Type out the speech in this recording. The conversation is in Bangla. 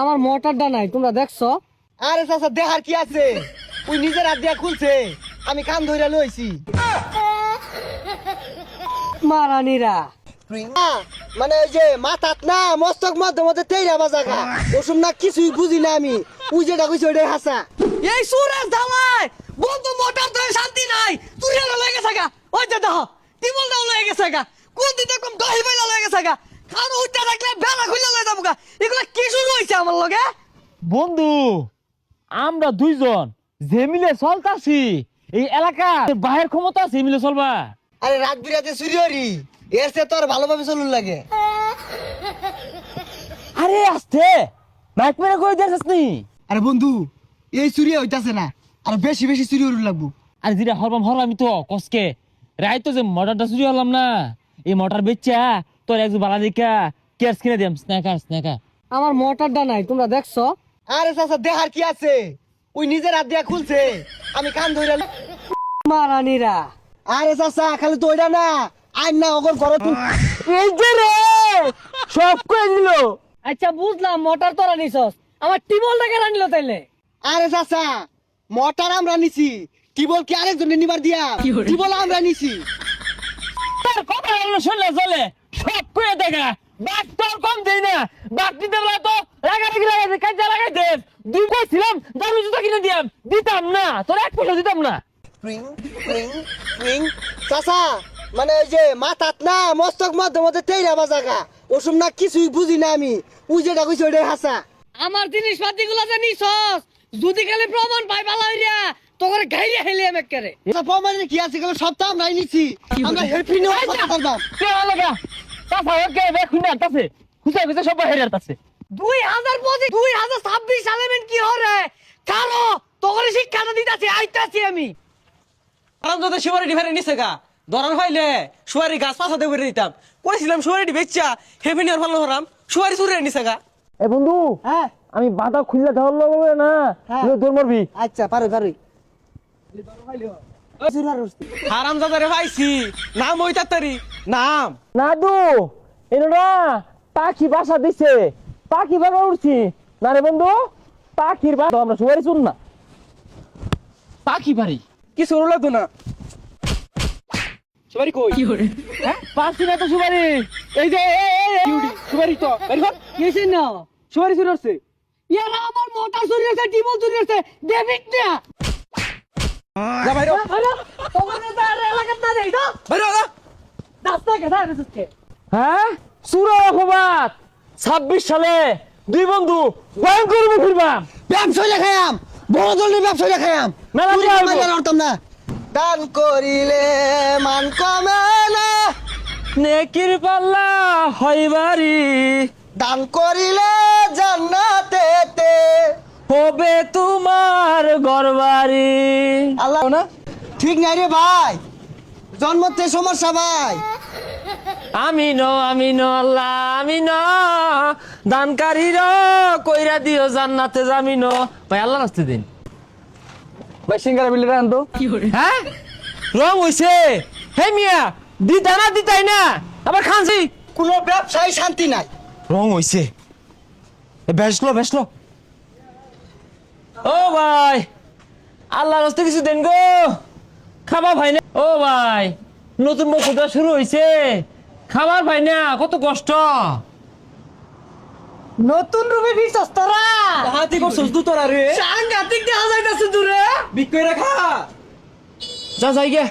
আমার মোটরটা নাই তোমরা দেখছ? আরে চাচা দেহার কি আছে? ওই নিজের হাত দিয়া খুলছে। আমি কান ধরে লইছি। মারানিরা। মানে ওই যে মাথাত না মস্তক মধ্যে মধ্যে তেইরা বাজাগা ওসব না কিছুই বুঝি না আমি। ওই যেটা কইছে ওইটাই হাসা। এই সুরেশ ধামাই বন্ধু মোটর তো শান্তি নাই। তুই লয়ে গেছে গা? ওই যে দেখো টিবল দাও লয়ে গেছে গা। কোন দিন কম দহি বাইলা লয়ে গেছে গা? খান উঠতে থাকলে বেলা খুলে লয়ে যাব এগুলা কি শুরু আমার লগে? বন্ধু আমরা দুইজন যে মিলে চলতাছি এই এলাকার বাহের ক্ষমতা আছে মিলে চলবা। আরে রাত বিরাতে সুরিয়রি এর সে তোর ভালোভাবে চলুন লাগে। আরে আসতে! মাইক মেরে কই দিয়েছিস নি? আরে বন্ধু এই চুরি হইতাছে না আর বেশি বেশি চুরি হরুন লাগবো। আরে যেটা হরবাম হরবাম তো কসকে। রাই তো যে মোটরটা চুরি হলাম না এই মোটর বেচা তোর একজন বালা দেখা কেয়ার্স কিনে দিলাম স্ন্যাকার স্ন্যাকার আমার মোটরটা নাই তোমরা দেখছ? আরে চাচা দেহার কি আছে? ওই নিজের হাত দিয়া খুলছে। আমি কান ধরে মারানিরা। আরে চাচা খালি তো না। আইন না ওগর ঘর এই যে রে! সব কই দিল। আচ্ছা বুঝলাম মোটর তোরা নিছস। আমার টিবলটা কেন নিল তাইলে। আরে চাচা মোটর আমরা নিছি। টিবল কি আরেকজনে নিবার দিয়া? টিবল আমরা নিছি। তোর কথা শুনলে চলে কয়ে দেখা। তোর কম দেই না। বাক দিতে বলে তো লাগাতে লাগাতে কাজে লাগাই দে। দুই কইছিলাম দামি জুতা কিনে দিয়াম। দিতাম না। তোর এক পয়সা দিতাম না। প্রিং প্রিং প্রিং চাচা মানে ওই যে মাথাত না মস্তক মধ্যে মধ্যে তেইরা বাজাগা ওসব না কিছুই বুঝি না আমি। ওই যেটা কইছে ওইটাই হাসা। আমার জিনিসপাতি গুলো যদি খালি প্রমাণ পাই ভালো হইরা তোকে গাইলে এটা প্রমাণে কি আছে? কেবল সপ্তাহ আমরা নিছি আমরা হেল্প কথা তাছা ওকে বে খুনা তাছে সব তাছে সালে মেন কি হরে? কারও তোকে শিক্ষাটা দিতেছি আইতাছি আমি। নিছে গা। ধরান হইলে গাছ পাছাতে করে দিতাম। কইছিলাম সুপারি বেচ্চা হেভি নিয়ার ভালো হরাম সুপারি চুরে নিছে গা। এ বন্ধু হ্যাঁ। আমি বাধা খুললে হবে না হ্যাঁ। তুই দৌড় মারবি। আচ্ছা পারে পারে। হারাম দাদারে পাইছি নাম ওই তাড়াতাড়ি। নাম নাদু এনোরা পাখি বাসা দিছে পাখি বাসা উঠছি না রে বন্ধু পাখির বাসা আমরা সবাই শুন না পাখি বাড়ি কি সরু লাগতো না সুপারি কই হ্যাঁ পাখি না তো সুবারি এই যে এই, এই, এই, সুবারি তো বের কর কেসে না সুপারি চুরে আসছে ইয়ারা আমার মোটর চুরি হয়েছে টিবল চুরি হয়েছে ডেভিড না যা বাইরে আরে তোকে তো আর এলাকার না দেই তো বাইরে যা রাস্তা কে দাঁড়িয়ে রেসে হ্যাঁ? সুর অপবাদ। ছাব্বিশ সালে দুই বন্ধু ভয়ঙ্কর দেখায়াম বড় দেখায়াম মেলা না দান করিলে মান কমে না। নেকির পাল্লা হইবারি। দান করিলে জান্নাতেতে হবে তোমার গরবারি আল্লাহ না? ঠিক নাই রে ভাই। জন্মতে সমস্যা ভাই। আমি ন আমি ন আল্লাহ আমি ন। দানকারীর কইরা দিও জান্নাতে জামি ন। ভাই আল্লাহ রাস্তে দিন। ভাই সিঙ্গারা বিলে রান তো। হ্যাঁ? রং হইছে। হে মিয়া দিতা না দিতাই না। আবার খানছি। কোনো ব্যবসায় শান্তি নাই। রং হইছে। বেসলো বেসলো ও ভাই আল্লাহ রাস্তে কিছু দেন গো। খাবা ভাই না। ও ভাই নতুন বছরটা শুরু হইছে। খাবার ভাই না কত কষ্ট। নতুন রূপে নিছস তোরা। হাতি করছস দু তোরা রে। সাংঘাতিক দেখা যাইতাছে দূরে। বিক্রয় রাখা। যা যাই গে।